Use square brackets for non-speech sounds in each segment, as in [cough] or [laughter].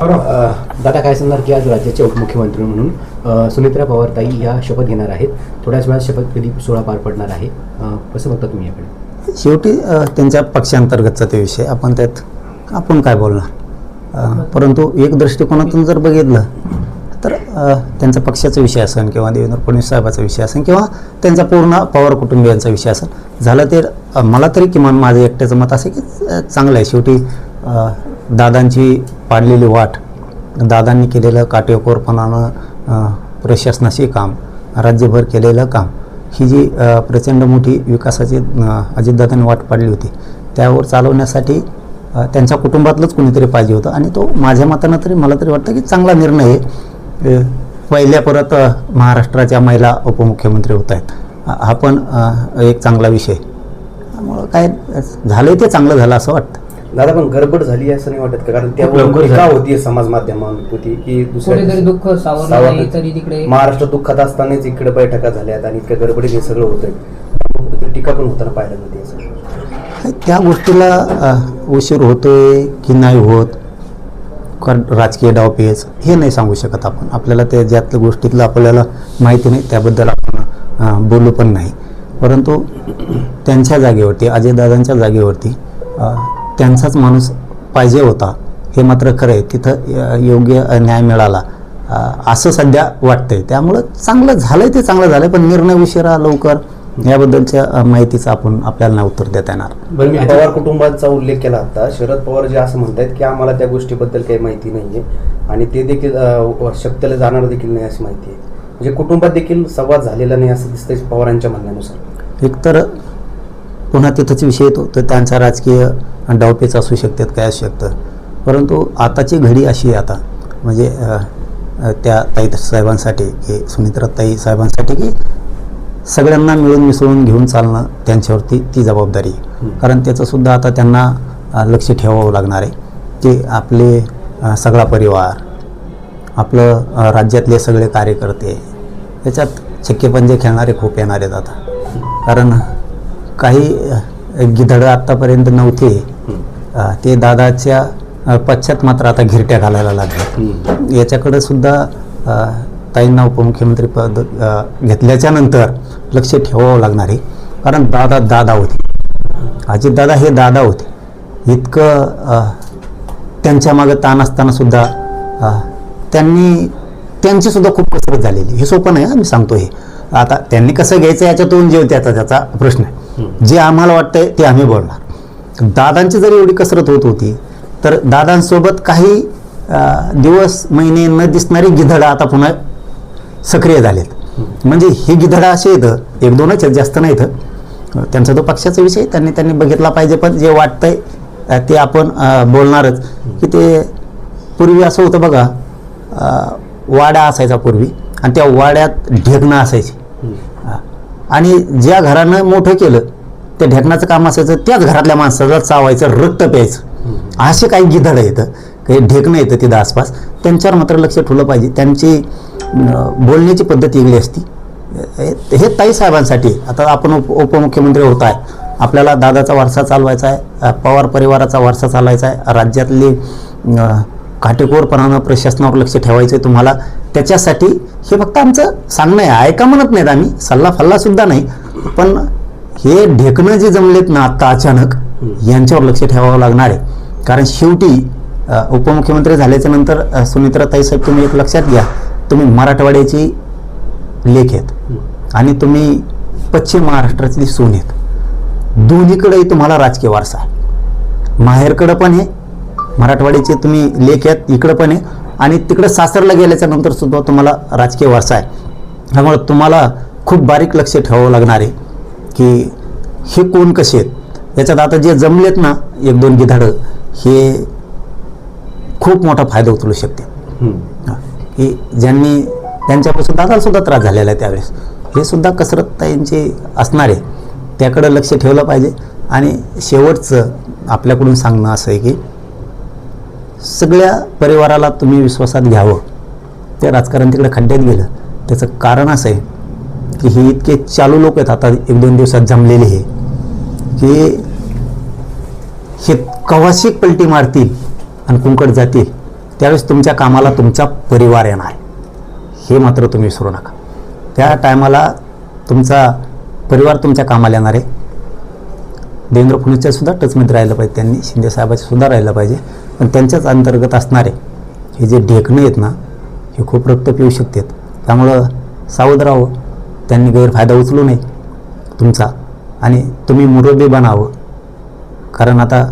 दादा काय सांगणार की आज राज्याचे उपमुख्यमंत्री म्हणून सुमित्रा पवारताई या शपथ घेणार आहेत. थोड्याच वेळात शपथविधी सोहळा पार पडणार आहे. कसं बघता तुम्ही याकडे? शेवटी त्यांच्या पक्षांतर्गतचा ते विषय. आपण त्यात आपण काय बोलणार? परंतु एक दृष्टिकोनातून जर बघितलं तर त्यांचा पक्षाचा विषय असेल किंवा देवेंद्र फडणवीस साहेबाचा विषय असेल किंवा त्यांचा पूर्ण पवार कुटुंबियांचा विषय असेल झालं तर मला तरी किमान माझं एकट्याचं मत असं की चांगलं आहे. शेवटी दादांची पाडलेली वाट दादांनी केलेलं काटेकोरपणानं प्रशासनाचे प्रशासनाशी काम राज्यभर केलेलं काम ही जी प्रचंड मोठी विकासाची अजितदादांनी वाट पाडली होती त्यावर चालवण्यासाठी त्यांच्या कुटुंबातलंच कोणीतरी पाहिजे होतं आणि तो माझ्या मतानं तरी मला तरी वाटतं की चांगला निर्णय आहे. पहिल्या परत महाराष्ट्राच्या महिला उपमुख्यमंत्री होत आहेत. हा पण एक चांगला विषय त्यामुळं काय झालं ते चांगलं झालं असं वाटतं. दादा पण गडबड झाली असं नाही वाटत का? कारण त्यावर टीका. होती समाज माध्यमांवरती की कुठेतरी दुःख सावरलं महाराष्ट्र दुःखात असतानाच इकडे बैठका झाल्यात आणि इतक्या गडबडीत हे सगळं होतंय. टीका पण होताना पाहायला मिळते असं. त्या गोष्टीला उशीर होतोय की नाही होत? कारण राजकीय डावपेच हे नाही सांगू शकत आपण. आपल्याला त्या ज्यातल्या गोष्टीतलं आपल्याला माहिती नाही त्याबद्दल आपण बोलू पण नाही. परंतु त्यांच्या जागेवरती अजयदादांच्या जागेवरती त्यांचाच माणूस पाहिजे होता. हे मात्र खरं आहे. तिथं योग्य न्याय मिळाला. असं सध्या वाटतंय. त्यामुळं चांगलं झालंय ते चांगलं झालंय पण निर्णय उशिरा लवकर याबद्दलच्या माहितीचं आपण आपल्याला नाही उत्तर देता येणार. बरं मी पवार कुटुंबाचा उल्लेख केला होता शरद पवार जे असं म्हणतायत की आम्हाला त्या गोष्टीबद्दल काही माहिती नाहीये आणि ते देखील शक्तीला जाणार देखील नाही अशी माहिती आहे. म्हणजे कुटुंबात देखील संवाद झालेला नाही असं दिसतंय पवारांच्या म्हणण्यानुसार. एकतर पुन्हा तिथंच विषय येतो तर त्यांचा राजकीय डावपेच असू शकतात काय असू शकतं. परंतु आताची घडी अशी आहे आता म्हणजे त्या ताई साहेबांसाठी की सुमित्रा ताई साहेबांसाठी की सगळ्यांना मिळून मिसळून घेऊन चालणं त्यांच्यावरती ती जबाबदारी कारण त्याचंसुद्धा आता त्यांना लक्ष ठेवावं लागणार आहे की आपले सगळा परिवार आपलं राज्यातले सगळे कार्यकर्ते याच्यात छक्केपंजे खेळणारे खूप येणार आहेत आता. कारण काही गिधडं आत्तापर्यंत नव्हते. ते दादाच्या पश्चात मात्र आता घिरट्या घालायला लागले. याच्याकडे सुद्धा ताईंना उपमुख्यमंत्री पद घेतल्याच्या नंतर लक्ष ठेवावं लागणार आहे. कारण दादा दादा होते. अजितदादा हे दादा होते. इतकं त्यांच्या मागं ताण असताना सुद्धा त्यांनी त्यांची सुद्धा खूप कसरत झालेली. हे सोपं नाही मी सांगतो हे. आता त्यांनी कसं घ्यायचं याच्यातून जे त्याचा त्याचा प्रश्न आहे. जे आम्हाला वाटतंय ते आम्ही बोलणार. दादांची जरी एवढी कसरत होत होती तर दादांसोबत काही दिवस महिने न दिसणारी गिधडं आता पुन्हा सक्रिय झालेत. म्हणजे हे गिधडं असे येतं एक दोनच आहेत जास्त नाही इथं त्यांचा तो पक्षाचा विषय त्यांनी त्यांनी बघितला पाहिजे पण जे वाटतंय ते आपण बोलणारच. की ते पूर्वी असं होतं बघा वाडा असायचा पूर्वी आणि त्या वाड्यात ढेगणं असायची. आणि ज्या घरानं मोठं केलं त्या ढेकणाचं काम असायचं त्याच घरातल्या माणसाला चावायचं रक्त प्यायचं. असे काही गिधडं येतं. काही ढेकणं येतं तिथं आसपास. त्यांच्यावर मात्र लक्ष ठेवलं पाहिजे. त्यांची बोलण्याची पद्धत वेगळी असती. हे ताई साहेबांसाठी आता आपण उप उपमुख्यमंत्री होत आहे. आपल्याला दादाचा वारसा चालवायचा आहे पवार परिवाराचा वारसा चालवायचा आहे. राज्यातली काटेकोरपणानं प्रशासनावर लक्ष ठेवायचं आहे तुम्हाला. त्याच्यासाठी हे फक्त आमचं सांगणं आहे. ऐका म्हणत नाहीत आम्ही. सल्ला फल्लासुद्धा नाही. पण हे ढेकणं जे जमलेत ना आत्ता अचानक यांच्यावर लक्ष ठेवावं लागणार आहे. कारण शेवटी उपमुख्यमंत्री झाल्याच्यानंतर अ, सुमित्रा ताईसाहेब तुम्ही एक लक्षात घ्या. तुम्ही मराठवाड्याची लेख आहेत. आणि तुम्ही पश्चिम महाराष्ट्रातली सोन आहेत. दोन्हीकडे तुम्हाला राजकीय वारसा आहे. माहेरकडं पण आहे मराठवाड्याचे तुम्ही लेख आहेत इकडं पण आहे. आणि तिकडं सासरला गेल्याच्यानंतर सुद्धा तुम्हाला राजकीय वारसा आहे. त्यामुळे तुम्हाला खूप बारीक लक्ष ठेवावं लागणार आहे की हे कोण कसे आहेत? याच्यात आता जे जमलेत ना एक दोन गिधाडं हे खूप मोठा फायदा उचलू शकते. की ज्यांनी त्यांच्यापासून दादाला सुद्धा त्रास झालेला आहे त्यावेळेस. हे सुद्धा कसरत ताईंची असणार. आहे त्याकडं लक्ष ठेवलं पाहिजे. आणि शेवटचं आपल्याकडून सांगणं असं आहे की सगळ्या परिवाराला तुम्ही विश्वासात घ्यावं. ते राजकारण तिकडे खड्ड्यात गेलं. त्याचं कारण असं आहे की हे इतके चालू लोक आहेत. आता एक दोन दिवसात जमलेले हे. की हे कवाशी पलटी मारतील आणि कुंकट जातील त्यावेळेस तुमच्या कामाला तुमचा परिवार येणार. हे मात्र तुम्ही विसरू नका. त्या टायमाला तुमचा परिवार तुमच्या कामाला येणार आहे. देवेंद्र फडणवीसच्या सुद्धा टचमध्ये राहिलं पाहिजे. त्यांनी शिंदेसाहेबाच्या सुद्धा राहिलं पाहिजे. पण त्यांच्याच अंतर्गत असणारे हे जे ढेकणं आहेत ना हे खूप रक्त पिऊ शकतात त्यामुळं सावध राहावं त्यांनी गैरफायदा उचलू नये तुमचा. आणि तुम्ही मुरबी बनावं. कारण आता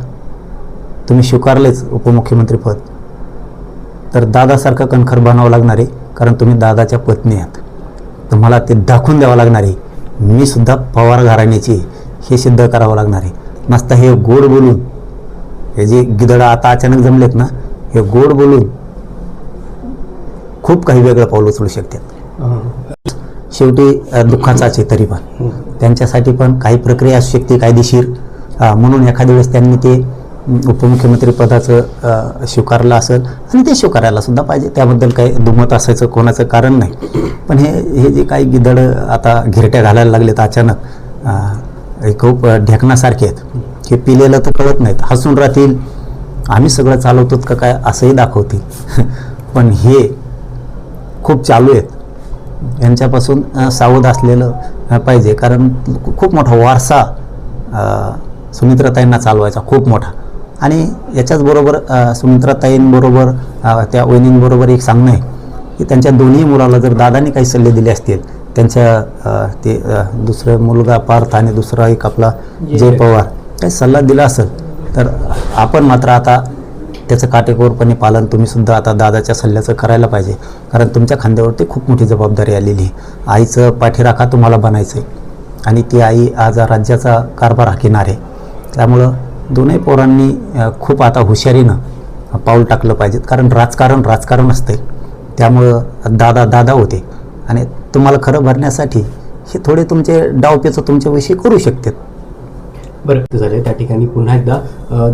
तुम्ही स्वीकारलेच उपमुख्यमंत्रीपद तर दादासारखं कणखर बनावं लागणार आहे कारण तुम्ही दादाच्या पत्नी आहात. तुम्हाला ते दाखवून द्यावं लागणार आहे मी सुद्धा पवार घराण्याची आहे, हे सिद्ध करावं लागणार आहे. नसता हे गोड बोलून हे जे गिदडं आता अचानक जमलेत ना हे गोड बोलून खूप काही वेगळं पाऊल उचलू शकतात. शेवटी दुःखाचाच आहे तरी पण. त्यांच्यासाठी पण काही प्रक्रिया असू शकते कायदेशीर. म्हणून एखाद्या वेळेस त्यांनी ते उपमुख्यमंत्री पदाचं स्वीकारलं असेल आणि ते स्वीकारायला सुद्धा पाहिजे. त्याबद्दल काही दुमत असायचं कोणाचं कारण नाही. पण हे हे जे काही गिदड आता घिरट्या घालायला लागलेत अचानक हे खूप ढेकणासारखे आहेत. हे पिलेलं तर कळत नाहीत. हसून राहतील. आम्ही सगळं चालवतो का काय असंही दाखवतील. [laughs] पण हे खूप चालू आहेत. यांच्यापासून सावध असलेलं पाहिजे. कारण खूप मोठा वारसा सुमित्राताईंना चालवायचा. खूप मोठा. आणि याच्याचबरोबर सुमित्राताईंबरोबर त्या वहिनींबरोबर एक सांगणं आहे की त्यांच्या दोन्ही मुलाला जर दादाने काही सल्ले दिले असतील त्यांच्या ते दुसरं मुलगा पार्थ आणि दुसरा एक आपला जय पवार काही सल्ला दिला असेल तर आपण मात्र आता त्याचं काटेकोरपणे पालन तुम्ही सुद्धा आता दादाच्या सल्ल्याचं करायला पाहिजे. कारण तुमच्या खांद्यावरती खूप मोठी जबाबदारी आलेली आहे. आईचं पाठीराखा तुम्हाला बनायचं आहे आणि ती आई आज राज्याचा कारभार हाकिणार आहे. त्यामुळं दोन्ही पोरांनी खूप आता हुशारीनं पाऊल टाकलं पाहिजे कारण राजकारण राजकारण असते त्यामुळं दादा दादा होते. आणि तुम्हाला खरं भरण्यासाठी हे थोडे तुमचे डावपेचं तुमच्याविषयी करू शकतात. बरं ते झालं त्या ठिकाणी पुन्हा एकदा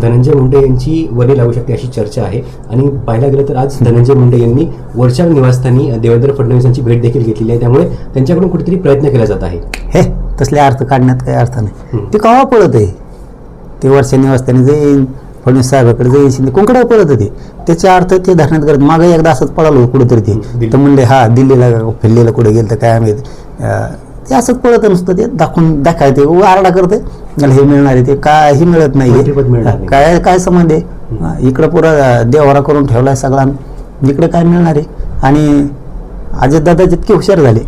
धनंजय मुंडे यांची वरी लागू शकते अशी चर्चा आहे. आणि पाहायला गेलं तर आज धनंजय मुंडे यांनी वरच्या निवासस्थानी देवेंद्र फडणवीस यांची भेट देखील घेतलेली आहे. त्यामुळे त्यांच्याकडून कुठेतरी प्रयत्न केला जात आहे. हे तसले अर्थ काढण्यात काही अर्थ नाही. ते कवा पळत आहे ते वर्षा निवासत्याने जाईन. फडणवीस साहेबाकडे शिंदे कोणकडे पळत होते त्याचे अर्थ ते धरण्यात करत मागे एकदा असंच पळालो कुठेतरी ते. तर म्हणले हा दिल्लीला फिरलेलं कुठे गेलं तर काय माहीत ते असंच पळत नसतं ते. दाखवून दाखवायचे आरडा करते मला हे मिळणार आहे ते. काही मिळत नाही. काय काय संबंध आहे? इकडं पुरं देवारा करून ठेवलाय सगळा इकडे काय मिळणार आहे? आणि अजितदादा जितके हुशार झाले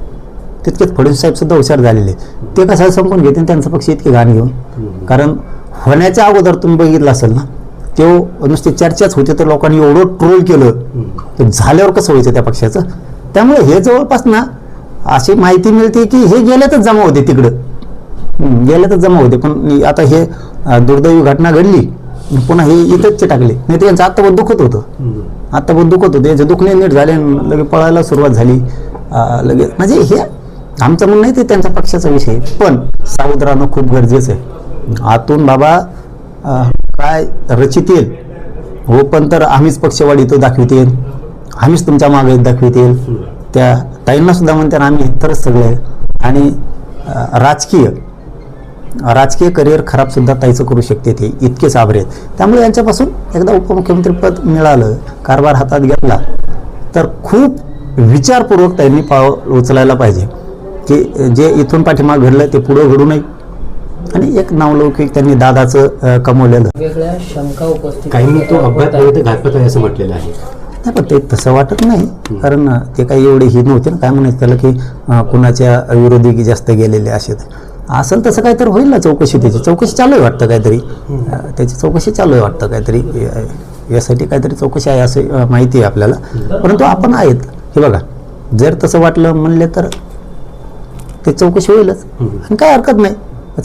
तितकेच फडणवीस साहेब सुद्धा हुशार झालेले ते कशाला संपून घेतील? त्यांचा पक्ष इतके घाण घेऊन. कारण होण्याच्या अगोदर तुम्ही बघितलं असेल ना तो नुसती चर्चाच होते तर लोकांनी एवढं ट्रोल केलं. तर झाल्यावर कसं व्हायचं त्या पक्षाचं? त्यामुळे हे जवळपास ना अशी माहिती मिळते की हे गेल्यातच जमा होते तिकडं. गेले गेल्यातच जमा होते. पण आता हे दुर्दैवी घटना घडली पुन्हा हे इथंच टाकले. नाही तर यांचं आत्ता पण दुखत होतं. आत्ता पण दुखत होतं. याचे दुखणे नीट झाले लगे पळायला सुरुवात झाली. लगेच म्हणजे हे आमचं म्हणणं नाही ते त्यांच्या पक्षाचा विषय आहे. पण सावध राहणं खूप गरजेचं आहे. आतून बाबा काय रचितील? हो पण तर आम्हीच पक्षवाढी तो दाखवितील. आम्हीच तुमच्या मागे दाखवितील. त्या ताईंना सुद्धा म्हणतात आम्ही तरच सगळे. आणि राजकीय राजकीय करिअर खराब सुद्धा ताईचं करू शकते ते इतकेच आभरे आहेत त्यामुळे यांच्यापासून एकदा उपमुख्यमंत्रीपद मिळालं कारभार हातात घेतला तर खूप विचारपूर्वक त्यांनी पाव उचलायला पाहिजे. की जे इथून पाठीमाग घडलं ते पुढं घडू नये. आणि एक नावलौकिक त्यांनी दादाचं कमवलेलं. वेगळ्या शंका उपस्थित काहींनी तो अपघात आहेत. तर घातपात आहे असं म्हटलेलं आहे. नाही पण ते तसं वाटत नाही. कारण ते काही एवढे ही नव्हते ना. काय म्हणायचं त्याला की कुणाच्या विरोधी की जास्त गेलेले असे असेल तसं काहीतरी होईल ना चौकशी त्याची. चौकशी चालू आहे वाटतं काहीतरी. त्याची चौकशी चालू आहे वाटतं काहीतरी. यासाठी काहीतरी चौकशी आहे असं माहिती आहे आपल्याला. परंतु आपण आहेत. हे बघा. जर तसं वाटलं म्हणले तर ते चौकशी होईलच. आणि काय हरकत नाही.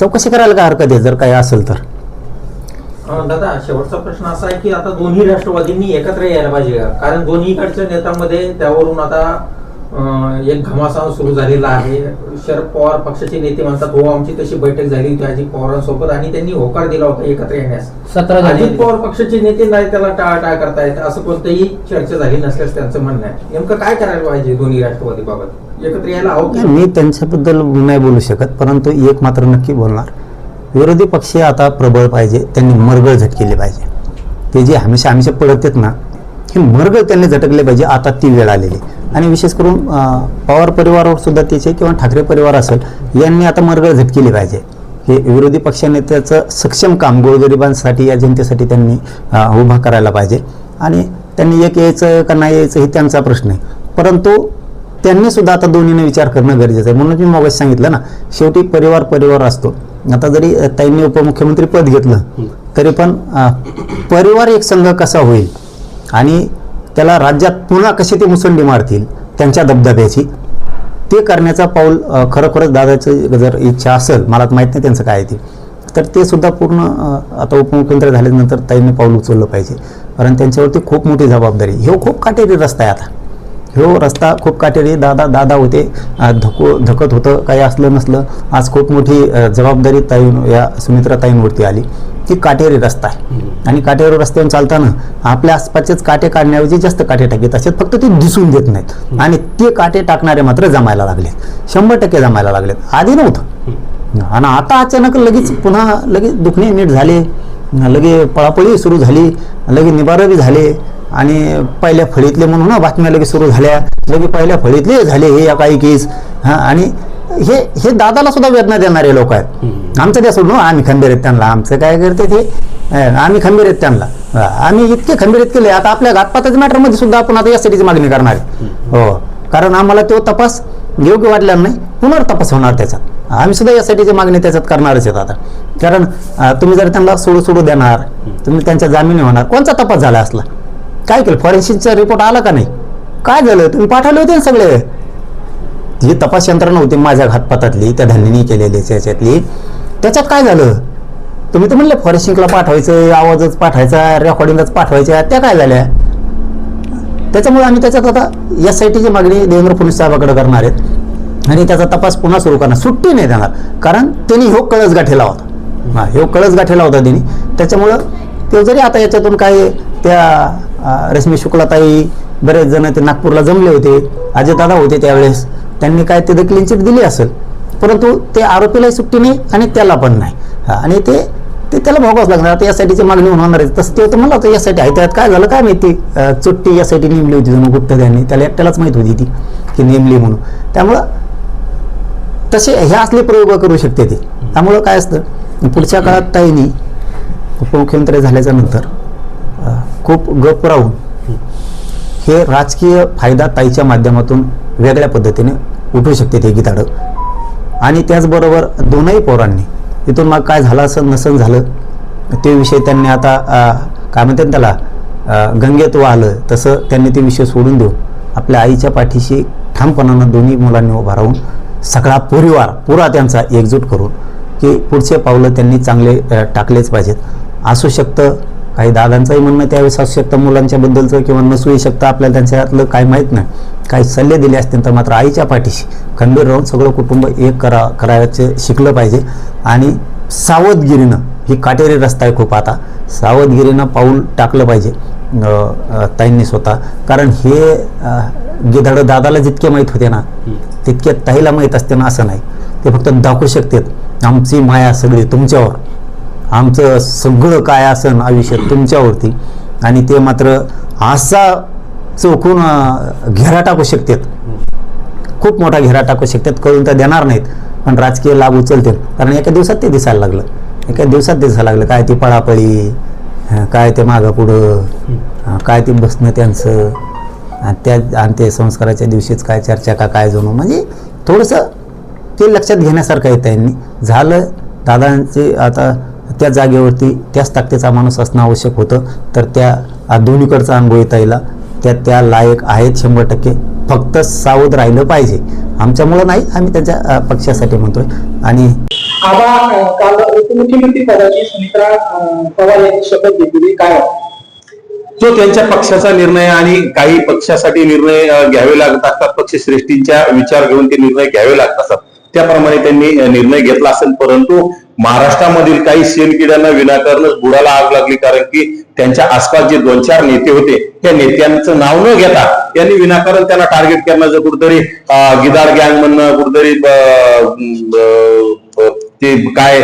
चौकशी करायला काय हरकत आहे? जर काही असेल तर. अं, दादा शेवटचा प्रश्न असा आहे की आता दोन्ही राष्ट्रवादींनी एकत्र यायला पाहिजे का? कारण दोन्हीकडच्या नेत्यांमध्ये त्यावरून आता एक घमासान सुरू झालेला आहे. शरद पवार पक्षाचे नेते म्हणतात हो आमची तशी बैठक झाली होती अजित पवारांसोबत आणि त्यांनी होकार दिला होता एकत्र येण्यास. सतरा अजित पवार पक्षाचे नेते नाही त्याला टाळाटाळ करतायत. असं कोणतंही चर्चा झाली नसल्यास त्यांचं म्हणणं आहे. नेमकं काय करायला पाहिजे दोन्ही राष्ट्रवादी बाबत एकत्र यायला हवं मी त्यांच्याबद्दल नाही बोलू शकत परंतु एक मात्र नक्की बोलणार. विरोधी पक्ष आता प्रबळ पाहिजे त्यांनी मरगळ झटकेली पाहिजे. ते जे हमेशा हमेशा पडत आहेत ना हे मरगळ त्यांनी झटकले पाहिजे आता ती वेळ आलेली आहे. आणि विशेष करून पवार परिवारावर सुद्धा त्याचे किंवा ठाकरे परिवार असेल यांनी आता मरगळ झटकेली पाहिजे. हे विरोधी पक्षनेत्याचं सक्षम काम गोरगरिबांसाठी या जनतेसाठी त्यांनी उभा करायला पाहिजे. आणि त्यांनी एक यायचं का नाही यायचं हे त्यांचा प्रश्न आहे. परंतु त्यांनी सुद्धा आता दोन्हीने विचार करणं गरजेचं आहे. म्हणून मी मग सांगितलं ना शेवटी परिवार परिवार असतो. आता जरी अ, ताईंनी उपमुख्यमंत्री पद घेतलं तरी पण परिवार एक संघ कसा होईल आणि त्याला राज्यात पुन्हा कशी ते मुसंडी मारतील त्यांच्या दबदब्याची ते करण्याचा पाऊल खरोखरच दादाचं जर इच्छा असेल मला माहीत नाही त्यांचं काय आहे ते. तर ते सुद्धा पूर्ण आता उपमुख्यमंत्री झाल्यानंतर ताईंनी पाऊल उचललं पाहिजे. कारण त्यांच्यावरती खूप मोठी जबाबदारी हे खूप काटेरी रस्ता आहे आता. हो रस्ता खूप काटेरी दादा दादा होते. धको धकत होतं काही असलं नसलं. आज खूप मोठी जबाबदारी ताई या सुमित्रा ताईंवरती आली. ती काटेरी रस्ता आहे. आणि काटेरी रस्त्यावर चालताना आपल्या आसपासचेच काटे काढण्याऐवजी जास्त काटे टाकीत असतात. फक्त ते दिसून देत नाहीत. आणि ते काटे टाकणारे मात्र जमायला लागलेत शंभर टक्के जमायला लागलेत. आधी नव्हतं. आणि आता अचानक लगेच पुन्हा लगेच दुखणे नीट झाले. लगे पळापळी सुरू झाली. लगे निबारं बी झाले. आणि पहिल्या फळीतले म्हणून ना बातम्या लगेच सुरू झाल्या. लगे पहिल्या फळीतले झाले हे या काही केस. हा आणि हे हे दादाला सुद्धा वेदना देणारे लोक आहेत. आमचं त्या सोडून आम्ही खंबीर आहेत त्यांना. आमचं काय करते ते? आम्ही खंबीर आहेत त्यांना. आम्ही इतके खंबीर आहेत केले आता आपल्या घातपाताच्या मॅटरमध्ये सुद्धा आपण आता यासाठीची मागणी करणार आहे. हो कारण आम्हाला तो तपास योग्य वाटला नाही. पुनर्तपास होणार त्याच्यात आम्ही सुद्धा यासाठीची मागणी त्याच्यात करणारच आहेत आता. कारण तुम्ही जर त्यांना सोडू सोडू देणार तुम्ही त्यांच्या जामिनी होणार. कोणचा तपास झाला असला? काय केलं? फॉरेन्सिकचा रिपोर्ट आला का नाही? काय झालं? तुम्ही पाठवले होते ना सगळे. जी तपास यंत्रणा होती माझ्या घातपातातली त्या धन्यनी केलेली त्याच्यातली त्याच्यात काय झालं? तुम्ही तर म्हणले फॉरेन्सिकला पाठवायचं आवाजच पाठवायचा रेकॉर्डिंगच पाठवायच्या त्या काय झाल्या? त्याच्यामुळे आम्ही त्याच्यात आता एस आय टीची मागणी देवेंद्र फडणवीस साहेबाकडे करणार आहेत. आणि त्याचा तपास पुन्हा सुरू करणार. सुट्टी नाही देणार. कारण त्यांनी ह्यो कळस गाठेला होता. हा ह्यो कळस गाठेला होता त्यांनी. त्याच्यामुळं ते जरी आता याच्यातून काय त्या रश्मी शुक्लाताई बरेच जण ते नागपूरला जमले होते अजयदादा होते त्यावेळेस त्यांनी काय तिथे क्लीन चिट दिली असेल. परंतु ते आरोपीलाही सुट्टी नाही आणि त्याला पण नाही. हा, आणि ते ते त्याला भोगावंच लागणार. आता यासाठीची मागणी होणार आहे तसं ते तर म्हणलं होतं यासाठी आहे त्यात काय झालं काय माहिती? चुट्टी यासाठी नेमली होती जणू गुप्त त्यांनी. त्याला एकट्यालाच माहीत होती ती की नेमली म्हणून. त्यामुळं तसे हे असले प्रयोग करू शकते ते. त्यामुळं काय असतं? पुढच्या काळात ताईंनी उपमुख्यमंत्री झाल्याच्यानंतर खूप गप राहून हे राजकीय फायदा ताईच्या माध्यमातून वेगळ्या पद्धतीने उठू शकते ते गीताडं. आणि त्याचबरोबर दोनही पोरांनी इथून मग काय झालं असं नसन झालं ते विषय त्यांनी आता काय म्हणतात त्याला गंगेत वाहलं तसं त्यांनी ते विषय सोडून देऊन आपल्या आईच्या पाठीशी ठामपणानं दोन्ही मुलांनी उभा राहून सगळा परिवार पुरा त्यांचा एकजूट करून की पुढचे पावलं त्यांनी चांगले टाकलेच पाहिजेत. असू शकतं. काही दादांचंही म्हणणं त्यावेळेस असू शकतं मुलांच्या बद्दलचं किंवा नसूही शकतं आपल्याला त्यांच्यातलं काही माहीत नाही. काही सल्ले दिले असतील तर मात्र आईच्या पाठीशी खंबीर राहून सगळं कुटुंब एक करा करायचं शिकलं पाहिजे. आणि सावधगिरीनं ही काटेरी रस्ता आहे खूप आता. सावधगिरीनं पाऊल टाकलं पाहिजे ताईंनी स्वतः. कारण हे गिधाडं दादाला जितके माहीत होते ना तितके ताईला माहीत असते ना असं नाही. ते फक्त दाखवू शकतात. आमची माया सगळी तुमच्यावर. आमचं सगळं काय असन आयुष्य तुमच्यावरती आणि ते मात्र असा चौकून घेरा टाकू शकतात. खूप मोठा घेरा टाकू शकतात करून तर देणार नाहीत पण राजकीय लाभ उचलतील कारण एका दिवसात ते दिसायला लागलं. एका दिवसात दिसायला लागलं काय ती पळापळी काय ते मागं पुढं काय ते बसणं त्यांचं त्या आणि ते संस्काराच्या दिवशीच काय चर्चा का काय जणू. म्हणजे थोडंसं ते लक्षात घेण्यासारखं आहे त्यांनी. झालं दादांचे आता त्या जागेवरती त्याच ताकदीचा माणूस असणं आवश्यक होतं. तर त्या दोन्हीकडचा अनुभव येता येईल त्या त्या लायक आहेत शंभर टक्के. फक्त सावध राहिलं पाहिजे. आमच्यामुळं नाही आम्ही त्यांच्या पक्षासाठी म्हणतोय. आणि आबा अं, काल उपमुख्यमंत्री पदाची सुमित्रा अं, पवार यांनी शपथ घेतलेली. काय वाटतं? तो त्यांच्या पक्षाचा निर्णय आणि काही पक्षासाठी निर्णय घ्यावे लागत असतात. पक्षश्रेष्ठींच्या विचार घेऊन ते निर्णय घ्यावे लागत असतात. त्याप्रमाणे त्यांनी निर्णय घेतला असेल. परंतु महाराष्ट्रामधील काही शेणकिड्यांना विनाकारणच बुडाला आग लागली. कारण की त्यांच्या आसपास जे दोन चार नेते होते त्या नेत्यांचं नाव न घेता त्यांनी विनाकारण त्यांना टार्गेट करण्याचं कुठेतरी गिदार गँग म्हणणं कुठेतरी ते काय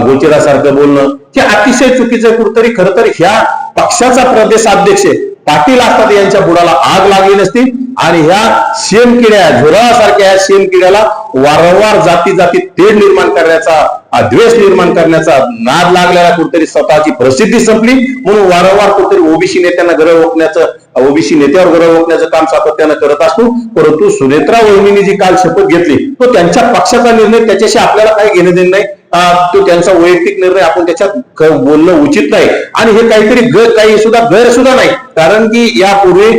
गोचिरासारखं बोलणं हे अतिशय चुकीचं आहे कुठेतरी खरं तर ह्या पक्षाचा प्रदेशाध्यक्ष पाटील असतात यांच्या बुडाला आग लागली नसती. आणि ह्या शेमकिड्या झुरासारख्या ह्या शेमकिड्याला वारंवार जाती जाती तेढ निर्माण करण्याचा द्वेष निर्माण करण्याचा नाद लागलेला कुठेतरी स्वतःची प्रसिद्धी संपली. म्हणून वारंवार कुठेतरी ओबीसी नेत्यांना गरज ओकण्याचं ओबीसी नेत्यावर गरज ओकण्याचं काम सातत्यानं करत असतो. परंतु सुनेत्रा वहिनीने जी काल शपथ घेतली तो त्यांच्या पक्षाचा निर्णय त्याच्याशी आपल्याला काही घेणं देणं नाही. तो त्यांचा वैयक्तिक निर्णय आपण त्याच्यात बोलणं उचित नाही. आणि हे काहीतरी ग काही सुद्धा गैर सुद्धा नाही. कारण की यापूर्वी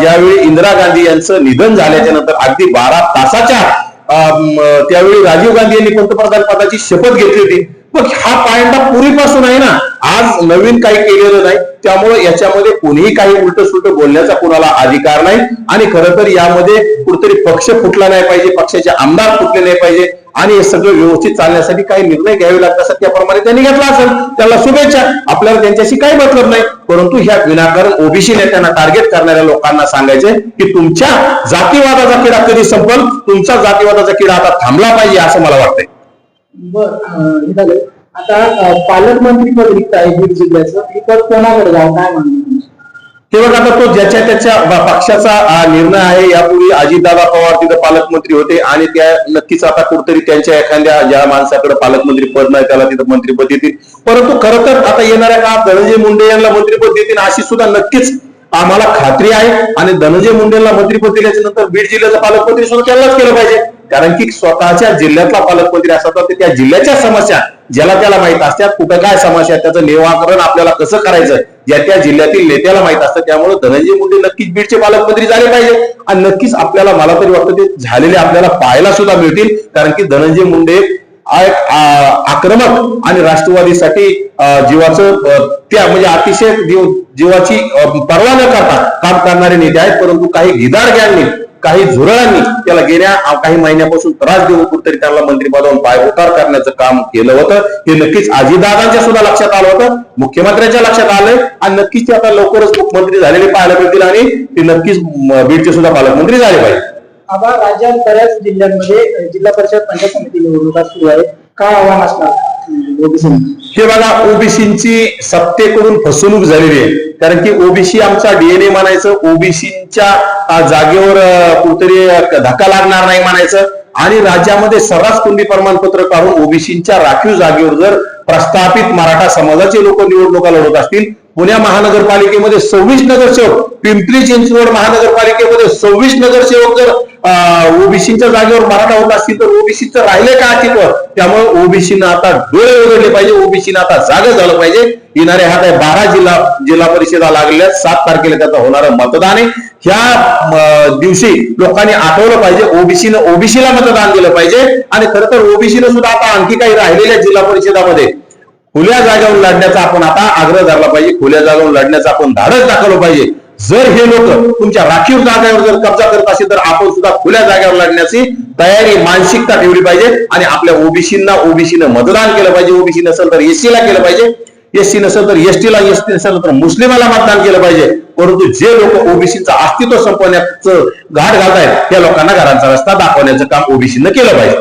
ज्यावेळी इंदिरा गांधी यांचं निधन झाल्याच्यानंतर अगदी बारा तासाच्या अं, त्यावेळी राजीव गांधी यांनी पंतप्रधान पदाची शपथ घेतली होती. मग हा पायंडा पूर्वीपासून आहे ना आज नवीन काही केलेलं नाही. त्यामुळे याच्यामध्ये कोणीही काही उलट सुलट बोलण्याचा कोणाला अधिकार नाही. आणि खरं तर यामध्ये कुठेतरी पक्ष फुटला नाही पाहिजे पक्षाचे आमदार फुटले नाही पाहिजे. आणि हे सगळं व्यवस्थित चालण्यासाठी काही निर्णय घ्यावे लागतात त्याप्रमाणे त्यांनी घेतला असेल. त्याला शुभेच्छा. आपल्याला त्यांच्याशी काही मतलब नाही. परंतु ह्या विनाकारण ओबीसी नेत्यांना टार्गेट करणाऱ्या लोकांना सांगायचे की तुमच्या जातीवादाचा किडा कधी संपल? तुमचा जातीवादाचा किडा आता थांबला पाहिजे असं मला वाटतंय. बर आता पालकमंत्री पद रिक्त आहे बीड जिल्ह्याचं. हे पद कोणाकडे काय म्हणणं ते बघा आता तो ज्याच्या त्याच्या पक्षाचा निर्णय आहे यापूर्वी अजितदादा पवार तिथं पालकमंत्री होते आणि त्या नक्कीच आता कुठतरी त्यांच्या एखाद्या ज्या माणसाकडे पालकमंत्री पद नाही त्याला तिथं मंत्रीपद देतील. परंतु खरं तर आता येणाऱ्या काळात धनंजय मुंडे यांना मंत्रीपद देतील अशी सुद्धा नक्कीच आम्हाला खात्री आहे आणि धनंजय मुंडेला मंत्रीपद दिल्याच्या नंतर बीड जिल्ह्याचं पालकमंत्री सुद्धा त्यांनाच केलं पाहिजे. कारण की स्वतःच्या जिल्ह्यातला पालकमंत्री असतात तर त्या जिल्ह्याच्या समस्या ज्याला त्याला माहीत असतात कुठं काय समस्या त्याचं निवाकरण आपल्याला कसं करायचं ज्या त्या जिल्ह्यातील नेत्याला माहीत असतं. त्यामुळे धनंजय मुंडे नक्कीच बीडचे पालकमंत्री झाले पाहिजे. आणि नक्कीच आपल्याला मला तरी वाटतं ते झालेले आपल्याला पाहायला सुद्धा मिळतील. कारण की धनंजय मुंडे आक्रमक आणि राष्ट्रवादीसाठी जीवाचं त्या म्हणजे अतिशय जीव जीवाची पर्वा न करता काम करणारे नेते आहेत. परंतु काही गिदारग्यांनी काही झुरळांनी त्याला गेल्या काही महिन्यापासून त्रास देऊन कुठेतरी त्याला मंत्रिपदावरून पाय उतार करण्याचं काम केलं होतं. हे नक्कीच अजितदादांच्या सुद्धा लक्षात आलं होतं. मुख्यमंत्र्यांच्या लक्षात आलंय. आणि नक्कीच ते आता लवकरच मुख्यमंत्री झालेले पाहायला मिळतील आणि ते नक्कीच बीडचे सुद्धा पालकमंत्री झाले पाहिजे. आबा राज्यात बऱ्याच जिल्ह्यांमध्ये जिल्हा परिषद पंचायत समिती निवडणुका सुरू आहेत. काय आव्हान असणार ओबीसी हे बघा ओबीसीची सत्तेकडून फसवणूक झालेली आहे. कारण की ओबीसी आमचा डीएनए म्हणायचं ओबीसीच्या जागेवर अं, कुठेतरी धक्का लागणार नाही म्हणायचं आणि राज्यामध्ये सर्रास कुंडी प्रमाणपत्र काढून ओबीसीच्या राखीव जागेवर जर प्रस्थापित मराठा समाजाचे लोक निवडणुका लढवत असतील पुण्या महानगरपालिकेमध्ये सव्वीस नगरसेवक पिंपरी चिंचवड महानगरपालिकेमध्ये सव्वीस नगरसेवक जर ओबीसीच्या जागेवर मराठा होत असतील तर ओबीसीचं राहिले का अस्तित्व त्यामुळे ओबीसीनं आता डोळे उघडले पाहिजे ओबीसीनं आता जागं झालं पाहिजे. येणारे हा काय बारा जिल्हा जिल्हा परिषदा लागलेल्या सात तारखेला त्याचं होणारं मतदान आहे. ह्या दिवशी लोकांनी आठवलं पाहिजे ओबीसीनं ओबीसीला मतदान दिलं पाहिजे. आणि खरं तर ओबीसीनं सुद्धा आता आणखी काही राहिलेल्या जिल्हा परिषदामध्ये खुल्या जागेवर लढण्याचा आपण आता आग्रह धरला पाहिजे. खुल्या जागेवर लढण्याचा आपण धाडस दाखवलं पाहिजे. जर हे लोक तुमच्या राखीव जागेवर जर कब्जा करत असेल तर आपण सुद्धा खुल्या जागेवर लढण्याची तयारी मानसिकता ठेवली पाहिजे आणि आपल्या ओबीसींना ओबीसीनं मतदान केलं पाहिजे. ओबीसी नसेल तर एससीला केलं पाहिजे. एससी नसेल तर एसटीला एसटी नसेल तर मुस्लिमाला मतदान केलं पाहिजे. परंतु जे लोक ओबीसीचं अस्तित्व संपवण्याचं घाट आहेत त्या लोकांना घरांचा रस्ता दाखवण्याचं काम ओबीसीनं केलं पाहिजे.